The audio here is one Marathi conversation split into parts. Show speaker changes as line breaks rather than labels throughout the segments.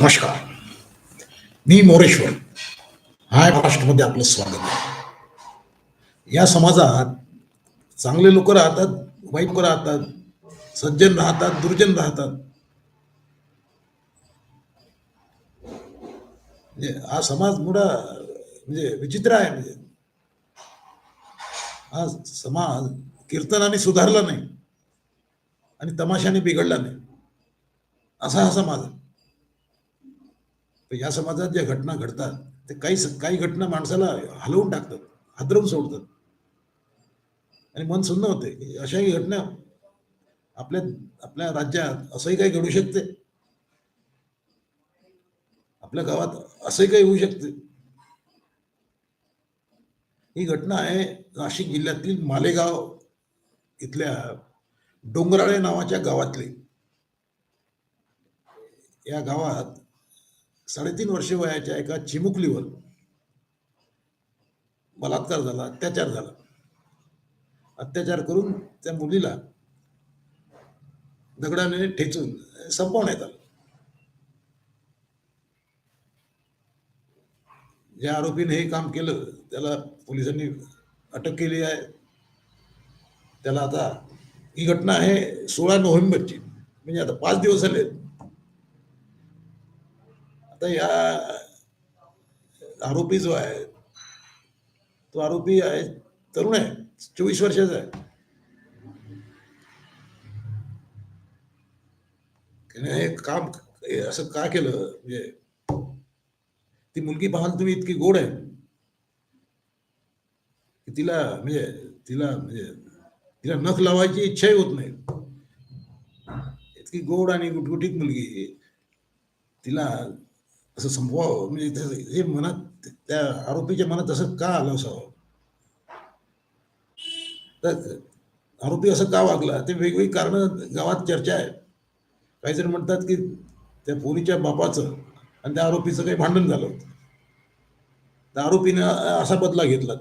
नमस्कार. मी मोरेश्वर. हाय महाराष्ट्रामध्ये आपलं स्वागत आहे. या समाजात चांगले लोक राहतात वाईट लोक राहतात सज्जन राहतात दुर्जन राहतात. म्हणजे हा समाज मोठा म्हणजे विचित्र आहे. म्हणजे हा समाज कीर्तनाने सुधारला नाही आणि तमाशाने बिघडला नाही. असा हा समाज आहे. तर या समाजात ज्या घटना घडतात ते काही काही घटना माणसाला हलवून टाकतात हादरवून सोडतात. आणि मन सुन्न होते. अशाही घटना आपल्या आपल्या राज्यात असंही काही घडू शकते. आपल्या गावात असंही काही होऊ शकते. ही घटना आहे नाशिक जिल्ह्यातील मालेगाव इथल्या डोंगराळे नावाच्या गावातली. या गावात साडेतीन वर्ष वयाच्या एका चिमुकलीवर बलात्कार झाला अत्याचार झाला. अत्याचार करून त्या मुलीला दगडाने ठेचून संपवण्यात आलं. ज्या आरोपीने हे काम केलं त्याला पोलिसांनी अटक केली आहे. त्याला आता ही घटना आहे सोळा नोव्हेंबरची म्हणजे आता पाच दिवस झाले आता या आरोपी जो आहे तो आरोपी आहे तरुण आहे चोवीस वर्षाचा आहे हे काम हे? असं का ती मुलगी पाहाल तुम्ही इतकी गोड की तिला तिला तिला नख लावायची इच्छाही होत नाही। इतकी गोड गुटगुटीत मुलगी तिला असं संपवावं म्हणजे हे मनात त्या आरोपीच्या मनात असं का आलं असावं? तर आरोपी असं का वागला? ते वेगवेगळी कारणं गावात चर्चा आहे. काही जण म्हणतात की त्या पोलीच्या बापाचं आणि त्या आरोपीचं काही भांडण झालं होतं. त्या आरोपीनं असा बदला घेतला.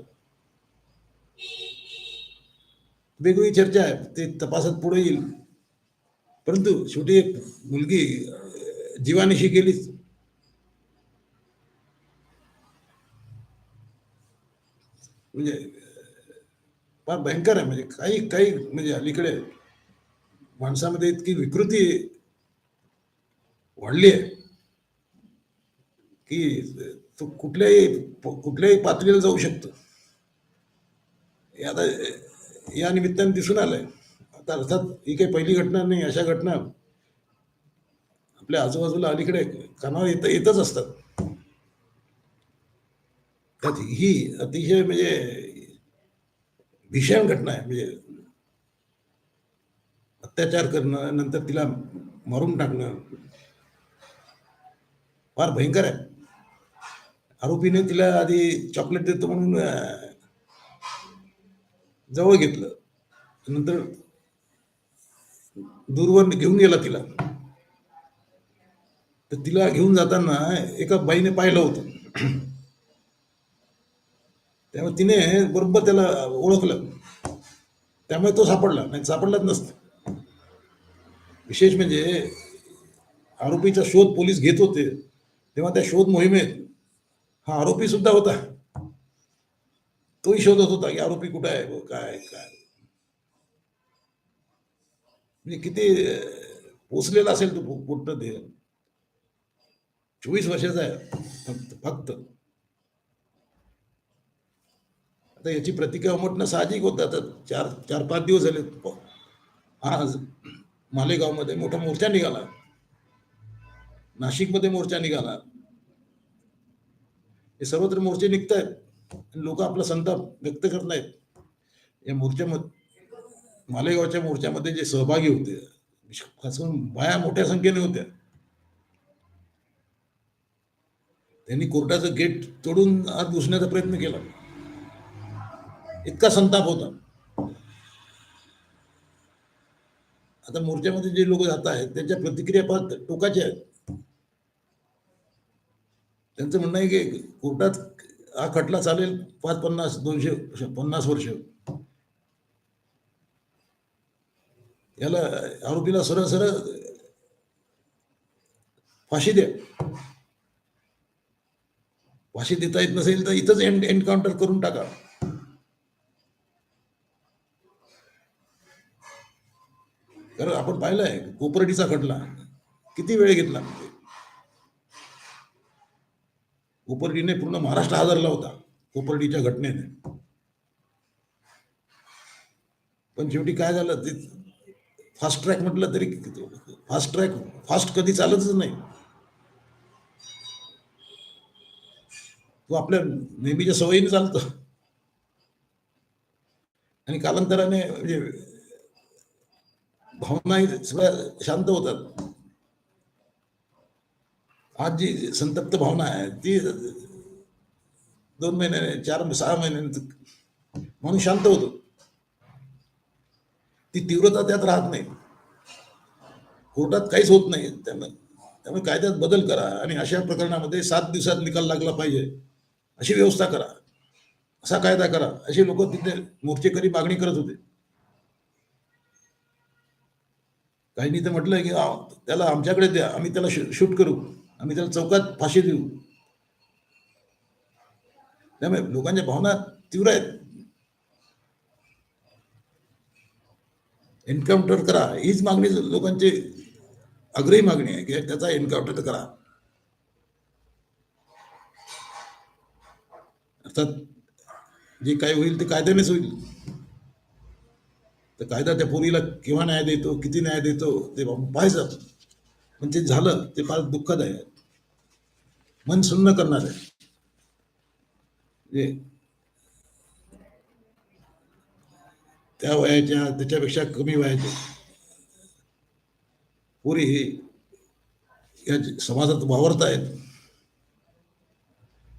वेगवेगळी चर्चा आहे. ते तपासात पुढे येईल. परंतु शेवटी एक मुलगी जीवानिशी गेलीच म्हणजे फार भयंकर आहे. म्हणजे काही काही म्हणजे अलीकडे माणसामध्ये इतकी विकृती वाढली आहे की तो कुठल्याही कुठल्याही पातळीला जाऊ शकतो. हे आता या निमित्ताने दिसून आलंय. आता अर्थात ही काही पहिली घटना नाही अशा घटना आपल्या आजूबाजूला अलीकडे कानावर येत येतच असतात. त्यात ही अतिशय म्हणजे भीषण घटना आहे. म्हणजे अत्याचार करणं नंतर तिला मारून टाकणं फार भयंकर आहे. आरोपीने तिला आधी चॉकलेट देतो म्हणून जवळ घेतलं. नंतर दूरवर घेऊन गेला तिला. तर तिला घेऊन जाताना एका बाईने पाहिलं होतं. त्यामुळे तिने बरोबर त्याला ओळखलं. त्यामुळे तो सापडला नाही सापडलाच नसतं. विशेष म्हणजे आरोपीचा शोध पोलीस घेत होते तेव्हा त्या शोध मोहिमेत हा आरोपी सुद्धा होता. तोही शोधत होता की आरोपी कुठं आहे काय काय. म्हणजे किती पोचलेला असेल तो कुठं ते चोवीस वर्षाचा आहे फक्त फक्त आता याची प्रतिक्रिया उमटणं साहजिक होतं. आता चार चार पाच दिवस झाले. आज मालेगावमध्ये मोठा मोर्चा निघाला. नाशिकमध्ये मोर्चा निघाला. हे सर्वत्र मोर्चे निघत आहेत लोक आपला संताप व्यक्त करत नाहीत. या मोर्चामध्ये मालेगावच्या मोर्चामध्ये जे सहभागी होते खास करून बाया मोठ्या संख्येने होत्या. त्यांनी कोर्टाचं गेट तोडून आत घुसण्याचा प्रयत्न केला. इतका संताप होता. आता मोर्चामध्ये जे लोक जात आहेत त्यांच्या प्रतिक्रिया फार टोकाच्या आहेत. त्यांचं म्हणणं आहे की कोर्टात हा खटला चालेल पाच पन्नास दोनशे पन्नास वर्ष. याला आरोपीला सरळ सरळ फाशी द्या. फाशी देता येत नसेल तर इथंच एन एन्काउंटर करून टाका. कारण आपण पाहिलंय कोपर्डीचा खटला. किती वेळ घेतला? कोपरटीने पूर्ण महाराष्ट्र हादरला होता कोपरटीच्या घटनेने. पण शेवटी काय झालं ते फास्ट ट्रॅक म्हटलं तरी फास्ट ट्रॅक फास्ट कधी चालतच नाही. तो आपल्या नेहमीच्या सवयीने चालतो. आणि कालांतराने म्हणजे भावनाही सगळ्या शांत होतात. आज जी संतप्त भावना आहे ती दोन महिन्याने चार सहा महिन्याने म्हणून शांत होतो. ती तीव्रता त्यात राहत नाही. कोर्टात काहीच होत नाही. त्यामुळे त्यामुळे कायद्यात बदल करा आणि अशा प्रकरणामध्ये सात दिवसात निकाल लागला पाहिजे. अशी व्यवस्था करा. असा कायदा करा. अशी लोक तिथे मोर्चेकरी मागणी करत होते. काहींनी तर म्हटलं की त्याला आमच्याकडे द्या आम्ही त्याला शूट करू आम्ही त्याला चौकात फाशी देऊ. त्यामुळे लोकांच्या भावना तीव्र आहेत. एन्काउंटर करा. हीच मागणी लोकांची आग्रही मागणी आहे की त्याचा एन्काउंटर करा. अर्थात जे काय होईल ते कायद्यानेच होईल. तर कायदा त्या पोरीला केव्हा न्याय देतो किती न्याय देतो ते पाहायचं. पण ते झालं ते फार दुःखद आहे. मन सुन्न करणार आहे. त्या वयाच्या त्याच्यापेक्षा कमी वयाच्या पोरी हे या समाजात वावरत आहेत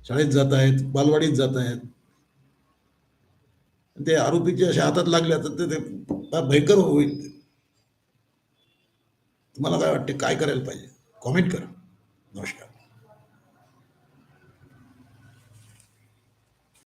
शाळेत जात आहेत बालवाडीत जात आहेत ते आरोपीच्या अशा हातात लागल्या तर ते- भयंकर होईल. तुम्हाला काय वाटते? काय करायला पाहिजे? कॉमेंट करा. नमस्कार.